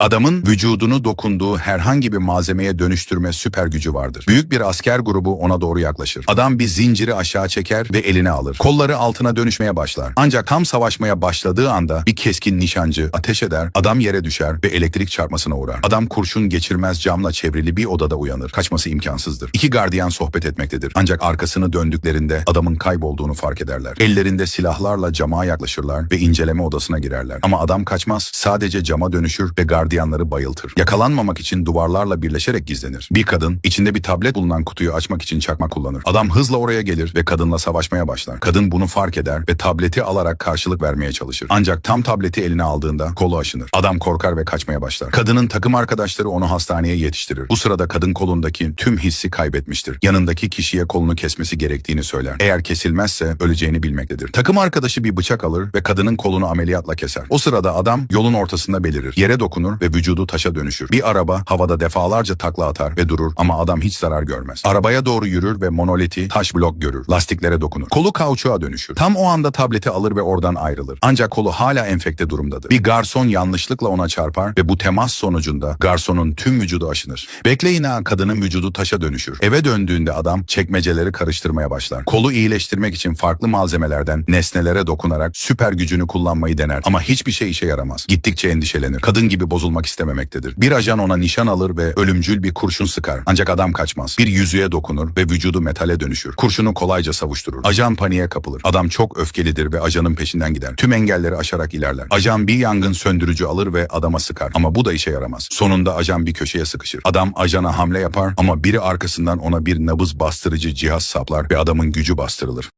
Adamın vücudunu dokunduğu herhangi bir malzemeye dönüştürme süper gücü vardır. Büyük bir asker grubu ona doğru yaklaşır. Adam bir zinciri aşağı çeker ve eline alır. Kolları altına dönüşmeye başlar. Ancak tam savaşmaya başladığı anda bir keskin nişancı ateş eder, adam yere düşer ve elektrik çarpmasına uğrar. Adam kurşun geçirmez camla çevrili bir odada uyanır. Kaçması imkansızdır. İki gardiyan sohbet etmektedir. Ancak arkasını döndüklerinde adamın kaybolduğunu fark ederler. Ellerinde silahlarla cama yaklaşırlar ve inceleme odasına girerler. Ama adam kaçmaz. Sadece cama dönüşür ve gardiyanları bayıltır. Yakalanmamak için duvarlarla birleşerek gizlenir. Bir kadın içinde bir tablet bulunan kutuyu açmak için çakma kullanır. Adam hızla oraya gelir ve kadınla savaşmaya başlar. Kadın bunu fark eder ve tableti alarak karşılık vermeye çalışır. Ancak tam tableti eline aldığında kolu aşınır. Adam korkar ve kaçmaya başlar. Kadının takım arkadaşları onu hastaneye yetiştirir. Bu sırada kadın kolundaki tüm hissi kaybetmiştir. Yanındaki kişiye kolunu kesmesi gerektiğini söyler. Eğer kesilmezse öleceğini bilmektedir. Takım arkadaşı bir bıçak alır ve kadının kolunu ameliyatla keser. O sırada adam yolun ortasında belirir. Yere dokunur ve vücudu taşa dönüşür. Bir araba havada defalarca takla atar ve durur ama adam hiç zarar görmez. Arabaya doğru yürür ve monoliti taş blok görür. Lastiklere dokunur. Kolu kauçuğa dönüşür. Tam o anda tableti alır ve oradan ayrılır. Ancak kolu hala enfekte durumdadır. Bir garson yanlışlıkla ona çarpar ve bu temas sonucunda garsonun tüm vücudu aşınır. Bekleyin ha kadının vücudu taşa dönüşür. Eve döndüğünde adam çekmeceleri karıştırmaya başlar. Kolu iyileştirmek için farklı malzemelerden nesnelere dokunarak süper gücünü kullanmayı dener. Ama hiçbir şey işe yaramaz. Gittikçe endişelenir. Kadın gibi bozulmak istememektedir. Bir ajan ona nişan alır ve ölümcül bir kurşun sıkar. Ancak adam kaçmaz. Bir yüzüğe dokunur ve vücudu metale dönüşür. Kurşunu kolayca savuşturur. Ajan paniğe kapılır. Adam çok öfkelidir ve ajanın peşinden gider. Tüm engelleri aşarak ilerler. Ajan bir yangın söndürücü alır ve adama sıkar. Ama bu da işe yaramaz. Sonunda ajan bir köşeye sıkışır. Adam ajana hamle yapar ama biri arkasından ona bir nabız bastırıcı cihaz saplar ve adamın gücü bastırılır.